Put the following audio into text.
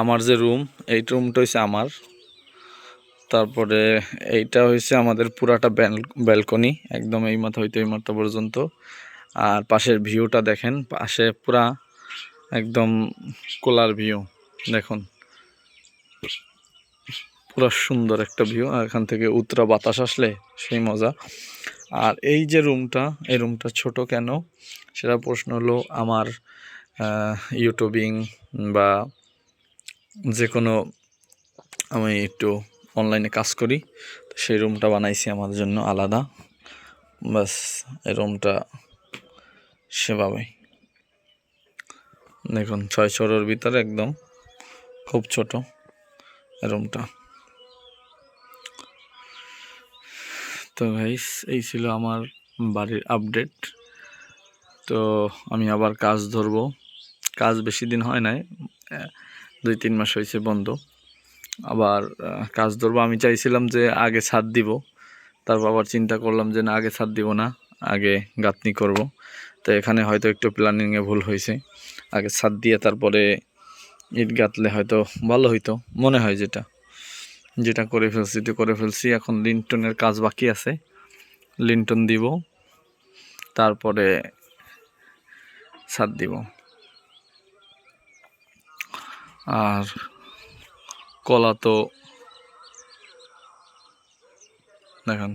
আমার যে রুম এই রুমটা হচ্ছে আমার। তারপরে এইটা হয়েছে আমাদের পুরাটা ব্যালকনি একদম এই মাথা হইতে এই মাথা পর্যন্ত। আর পাশের ভিউটা দেখেন, পাশে পুরা একদম কোলার ভিউ দেখুন। পুরা সুন্দর একটা ভিউ আর এখান থেকে উত্তরা বাতাস আসলে সেই মজা। আর এই যে রুমটা এই রুমটা ছোট কেন? সেটা প্রশ্ন হলো আমার ইউটিউবিং বা যে কোনো আমি একটু অনলাইনে কাজ করি সেই রুমটা বানাইছি আমার জন্য আলাদা। বাস রুমটা সেভাবে দেখুন, ছয় ছড়োর ভিতরে একদম খুব ছোট রুমটা তো ভাইস এই ছিল আমার বাড়ির আপডেট তো আমি আবার কাজ ধরবো। কাজ বেশি দিন হয় নাই দুই তিন মাস হয়েছে বন্ধ। আবার কাজ ধরবো। আমি চাইছিলাম যে আগে ছাদ দিব। তারপর আবার চিন্তা করলাম যে না, আগে ছাদ দিব না, আগে গাঁথনি করব। তো এখানে হয়তো একটু প্ল্যানিংয়ে ভুল হয়েছে। আগে ছাদ দিয়ে তারপরে ইট গাঁথলে হয়তো ভালো হইতো, মনে হয় যেটা। যেটা করে ফেলছি এটা করে ফেলছি। এখন লিন্টনের কাজ বাকি আছে। লিন্টন দিব। তারপরে ছাদ দিব। আর কলা তো দেখেন।